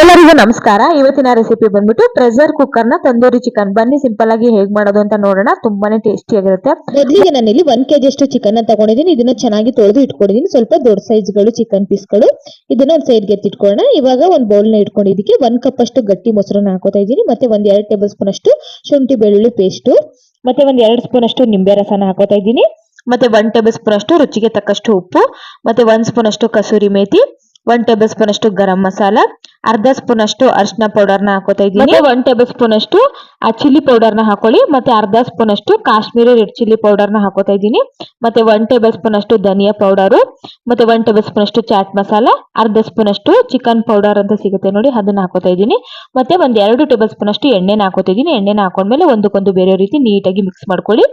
ಎಲ್ಲರಿಗೂ ನಮಸ್ಕಾರ. ಇವತ್ತಿನ ರೆಸಿಪಿ ಬಂದ್ಬಿಟ್ಟು ಪ್ರೆಸರ್ ಕುಕ್ಕರ್ನ ತಂದೂರಿ ಚಿಕನ್ ಬನ್ನಿ ಸಿಂಪಲ್ ಆಗಿ ಹೇಗ್ ಮಾಡೋದು ಅಂತ ನೋಡೋಣ. ತುಂಬಾನೇ ಟೇಸ್ಟಿ ಆಗಿರುತ್ತೆ. ಮೊದಲಿಗೆ ನಾನಿಲ್ಲಿ ಒನ್ ಕೆಜಿ ಅಷ್ಟು ಚಿಕನ್ ತಗೊಂಡಿದ್ದೀನಿ. ಇದನ್ನ ಚೆನ್ನಾಗಿ ತೊಳೆದು ಇಟ್ಕೊಂಡಿದ್ದೀನಿ. ಸ್ವಲ್ಪ ದೊಡ್ಡ ಸೈಜ್ಗಳು ಚಿಕನ್ ಪೀಸ್ಗಳು ಇದನ್ನ ಒಂದ್ ಸೈಡ್ಗೆ ಎತ್ತಿಟ್ಕೊಳ್ಳೋಣ. ಇವಾಗ ಒಂದ್ ಬೌಲ್ನ ಇಟ್ಕೊಂಡಿದ್ದಕ್ಕೆ ಒಂದ್ ಕಪ್ ಅಷ್ಟು ಗಟ್ಟಿ ಮೊಸರನ್ನ ಹಾಕೋತಾ ಇದ್ದೀನಿ. ಮತ್ತೆ ಒಂದ್ ಎರಡ್ ಟೇಬಲ್ ಸ್ಪೂನ್ ಅಷ್ಟು ಶುಂಠಿ ಬೆಳ್ಳುಳ್ಳಿ ಪೇಸ್ಟ್ ಮತ್ತೆ ಒಂದ್ ಎರಡ್ ಸ್ಪೂನ್ ಅಷ್ಟು ನಿಂಬೆ ರಸನ ಹಾಕೋತಾ ಇದ್ದೀನಿ. ಮತ್ತೆ ಒನ್ ಟೇಬಲ್ ಸ್ಪೂನ್ ಅಷ್ಟು ರುಚಿಗೆ ತಕ್ಕಷ್ಟು ಉಪ್ಪು. ಮತ್ತೆ ಒಂದ್ ಸ್ಪೂನ್ ಅಷ್ಟು kasuri methi one tablespoon ಅಷ್ಟು ಗರಂ ಮಸಾಲ ಅರ್ಧ ಸ್ಪೂನ್ ಅಷ್ಟು ಅರಿಶಿನ ಪೌಡರ್ನ ಹಾಕೋತಾ ಇದ್ದೀನಿ. ಒನ್ ಟೇಬಲ್ ಸ್ಪೂನ್ ಅಷ್ಟು ಆ ಚಿಲ್ಲಿ ಪೌಡರ್ನ ಹಾಕೊಳ್ಳಿ ಮತ್ತೆ ಅರ್ಧ ಸ್ಪೂನ್ ಅಷ್ಟು ಕಾಶ್ಮೀರಿ ರೆಡ್ ಚಿಲ್ಲಿ ಪೌಡರ್ನ ಹಾಕೋತಾ ಇದ್ದೀನಿ. ಮತ್ತೆ ಒನ್ ಟೇಬಲ್ ಸ್ಪೂನ್ ಅಷ್ಟು ಧನಿಯಾ ಪೌಡರ್ ಮತ್ತೆ ಒನ್ ಟೇಬಲ್ ಸ್ಪೂನ್ ಅಷ್ಟು ಚಾಟ್ ಮಸಾಲ ಅರ್ಧ ಸ್ಪೂನ್ ಅಷ್ಟು ಚಿಕನ್ ಪೌಡರ್ ಅಂತ ಸಿಗುತ್ತೆ ನೋಡಿ ಅದನ್ನ ಹಾಕೋತಾ ಇದ್ದೀನಿ. ಮತ್ತೆ ಒಂದ್ ಎರಡು ಟೇಬಲ್ ಸ್ಪೂನ್ ಅಷ್ಟು ಎಣ್ಣೆನ ಹಾಕೋತಾ ಇದ್ದೀನಿ. ಎಣ್ಣೆನ ಹಾಕೊಂಡ್ಮೇಲೆ ಒಂದಕ್ಕೊಂದು ಬೇರೆ ರೀತಿ ನೀಟಾಗಿ ಮಿಕ್ಸ್ ಮಾಡ್ಕೊಳ್ಳಿ.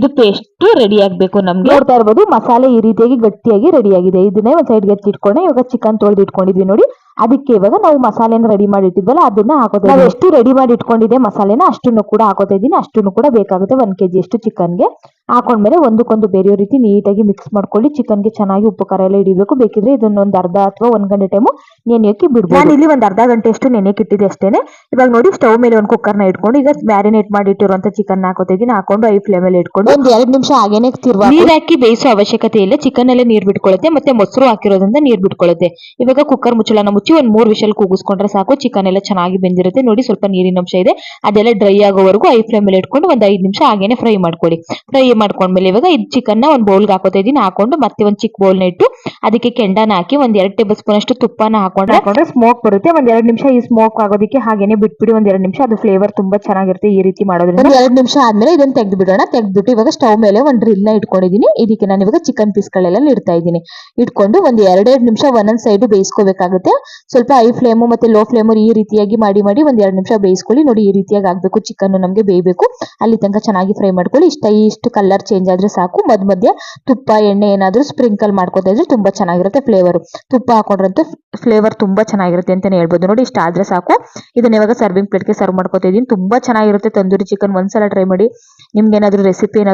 ಇದು ಪೇಸ್ಟ್ ರೆಡಿ ಆಗ್ಬೇಕು ನಮ್ಗೆ? ನೋಡ್ತಾ ಇರ್ಬೋದು ಮಸಾಲೆ ಈ ರೀತಿಯಾಗಿ ಗಟ್ಟಿಯಾಗಿ ರೆಡಿ ಆಗಿದೆ. ಇದನ್ನೇ ಒಂದ್ ಸೈಡ್ಗೆ ಇಟ್ಕೊಂಡು ಇವಾಗ ಚಿಕನ್ ತೊಳೆದು ಇಟ್ಕೊಂಡಿದ್ವಿ ನೋಡಿ. ಅದಕ್ಕೆ ಇವಾಗ ನಾವು ಮಸಾಲೆನ ರೆಡಿ ಮಾಡಿ ಇಟ್ಟಿದ್ವಲ್ಲ, ಅದನ್ನ ಹಾಕೋತಾ ನಾವು ಎಷ್ಟು ರೆಡಿ ಮಾಡಿ ಇಟ್ಕೊಂಡಿದೆ ಮಸಾಲೆನ ಅಷ್ಟನ್ನು ಕೂಡ ಹಾಕೋತಾ ಇದ್ದೀನಿ. ಅಷ್ಟನ್ನು ಕೂಡ ಬೇಕಾಗುತ್ತೆ ಒಂದ್ ಕೆಜಿ ಅಷ್ಟು ಚಿಕನ್ಗೆ ಹಾಕೊಂಡ್ಮೇಲೆ ಒಂದಕ್ಕೊಂದು ಬೇರೆಯೋ ರೀತಿ ನೀಟಾಗಿ ಮಿಕ್ಸ್ ಮಾಡ್ಕೊಳ್ಳಿ. ಚಿಕನ್ಗೆ ಚೆನ್ನಾಗಿ ಉಪ್ಪು ಖಾರ ಎಲ್ಲ ಹಿಡಿಬೇಕು. ಬೇಕಿದ್ರೆ ಇದನ್ನ ಒಂದ್ ಅರ್ಧ ಅಥವಾ ಒಂದ್ ಗಂಟೆ ಟೈಮು ನೆನೆಯಕ್ಕೆ ಬಿಡ್ಬೋದು. ನಾನು ಇಲ್ಲಿ ಒಂದ್ ಅರ್ಧ ಗಂಟೆ ಅಷ್ಟು ನೆನೆಯಕ್ಕೆ ಇಟ್ಟಿದ್ದೆ ಅಷ್ಟೇನೆ. ಇವಾಗ ನೋಡಿ ಸ್ಟವ್ ಮೇಲೆ ಒಂದು ಕುಕ್ಕರ್ನ ಇಟ್ಕೊಂಡು ಈಗ ಮ್ಯಾರಿನೇಟ್ ಮಾಡಿ ಇಟ್ಟಿರುವಂತ ಚಿಕನ್ ಹಾಕೋತಾ ಇದ್ದೀನಿ ಹಾಕೊಂಡು ಐ ಫ್ಲೇಮ್ ಅಲ್ಲಿ ಇಟ್ಕೊಂಡು ಒಂದ್ ಎರಡು ನಿಮಿಷ ಹಾಗೇನೆ ತಿರ್ವಾ ನೀರ್ ಹಾಕಿ ಬೇಯಿಸೋ ಅವಶ್ಯಕತೆ ಇಲ್ಲ. ಚಿಕನ್ ಅಲ್ಲೇ ನೀರ್ ಬಿಟ್ಕೊಳ್ಳುತ್ತೆ ಮತ್ತೆ ಮೊಸರು ಹಾಕಿರೋದ್ರಿಂದ ನೀರ್ ಬಿಟ್ಕೊಳ್ಳುತ್ತೆ ಇವಾಗ ಕುಕ್ಕರ್ ಮುಚ್ಚಳನ ಮುಚ್ಚಿ ಒಂದ್ ಮೂರ್ ವಿಷಲ್ ಕೂಗಿಸ್ಕೊಂಡ್ರೆ ಸಾಕು. ಚಿಕನ್ ಎಲ್ಲ ಚೆನ್ನಾಗಿ ಬೆಂದಿರುತ್ತೆ. ನೋಡಿ ಸ್ವಲ್ಪ ನೀರಿನ ಅಂಶ ಇದೆ. ಅದೆಲ್ಲ ಡ್ರೈ ಆಗೋವರೆಗೂ ಐ ಫ್ಲೇಮ್ ಅಲ್ಲಿ ಇಟ್ಕೊಂಡು ಒಂದು ಐದು ನಿಮಿಷ ಹಾಗೇನೆ ಫ್ರೈ ಮಾಡ್ಕೊಳ್ಳಿ. ಫ್ರೈ ಮಾಡ್ಕೊಂಡ್ಮೇಲೆ ಇವಾಗ ಇದು ಚಿಕನ್ನ ಒಂದ್ ಬೌಲ್ಗೆ ಹಾಕೋತಾ ಇದ್ದೀನಿ. ಹಾಕೊಂಡು ಮತ್ತೆ ಒಂದ್ ಚಿಕ್ಕ ಬೌಲ್ನ ಇಟ್ಟು ಅದಕ್ಕೆ ಕೆಂಡನ ಹಾಕಿ ಒಂದ್ ಎರಡು ಟೇಬಲ್ ಸ್ಪೂನ್ ಅಷ್ಟು ತುಪ್ಪನ ಹಾಕೊಂಡ್ರೆ ಹಾಕೊಂಡ್ರೆ ಸ್ಮೋಕ್ ಬರುತ್ತೆ. ಒಂದ್ ಎರಡು ನಿಮಿಷ ಈ ಸ್ಮೋಕ್ ಆಗೋದಕ್ಕೆ ಹಾಗೇನೆ ಬಿಟ್ಬಿಡಿ. ಒಂದ್ ಎರಡು ನಿಮಿಷ ಅದು ಫ್ಲೇವರ್ ತುಂಬಾ ಚೆನ್ನಾಗಿರುತ್ತೆ ಈ ರೀತಿ ಮಾಡೋದ್ರಿಂದ. ಎರಡ್ ನಿಮಿಷ ಆದ್ಮೇಲೆ ಇದನ್ನ ತೆಗ್ದು ಬಿಡೋಣ ತೆಗೆದ್ಬಿಟ್ಟು ಇವಾಗ ಸ್ಟವ್ ಮೇಲೆ ಒಂದ್ ಡ್ರಿಲ್ನ ಇಟ್ಕೊಂಡಿದ್ದೀನಿ. ಇದಕ್ಕೆ ನಾನು ಇವಾಗ ಚಿಕನ್ ಪೀಸ್ಗಳೆಲ್ಲ ಇಡ್ತಾ ಇದ್ದೀನಿ. ಇಟ್ಕೊಂಡು ಒಂದ್ ಎರಡೆರಡು ನಿಮಿಷ ಒಂದೊಂದ್ ಸೈಡ್ ಬೇಯಿಸ್ಕೋಬೇಕಾಗುತ್ತೆ. ಸ್ವಲ್ಪ ಹೈ ಫ್ಲೇಮು ಮತ್ತೆ ಲೋ ಫ್ಲೇಮು ಈ ರೀತಿಯಾಗಿ ಮಾಡಿ ಮಾಡಿ ಒಂದ್ ಎರಡು ನಿಮಿಷ ಬೇಯಿಸ್ಕೊಳ್ಳಿ. ನೋಡಿ ಈ ರೀತಿಯಾಗಿ ಆಗ್ಬೇಕು. ಚಿಕನ್ ನಮಗೆ ಬೇಯಬೇಕು. ಅಲ್ಲಿ ತನಕ ಚೆನ್ನಾಗಿ ಫ್ರೈ ಮಾಡ್ಕೊಳ್ಳಿ. ಇಷ್ಟ ಇಷ್ಟು ಕಲರ್ ಚೇಂಜ್ ಆದ್ರೆ ಸಾಕು. ಮಧ್ಯ ಮಧ್ಯ ತುಪ್ಪ, ಎಣ್ಣೆ ಏನಾದ್ರೂ ಸ್ಪ್ರಿಂಕಲ್ ಮಾಡ್ಕೋತಾ ಇದ್ರೆ ತುಂಬಾ ಚೆನ್ನಾಗಿರುತ್ತೆ ಫ್ಲೇವರ್ ತುಪ್ಪ ಹಾಕೊಂಡ್ರಂತೂ ಫ್ಲೇವರ್ ತುಂಬಾ ಚೆನ್ನಾಗಿರುತ್ತೆ ಅಂತಾನೆ ಹೇಳ್ಬೋದು. ನೋಡಿ, ಇಷ್ಟ ಆದ್ರೆ ಸಾಕು. ಇದನ್ನ ಇವಾಗ ಸರ್ವಿಂಗ್ ಪ್ಲೇಟ್ಗೆ ಸರ್ವ್ ಮಾಡ್ಕೋತಾ ಇದೀನಿ. ತುಂಬಾ ಚೆನ್ನಾಗಿರುತ್ತೆ. ತಂದೂರಿ ಚಿಕನ್ ಒಂದ್ಸಲ ಟ್ರೈ ಮಾಡಿ. ನಿಮ್ಗೆ ಏನಾದ್ರು ರೆಸಿಪಿ ಏನಾದ್ರು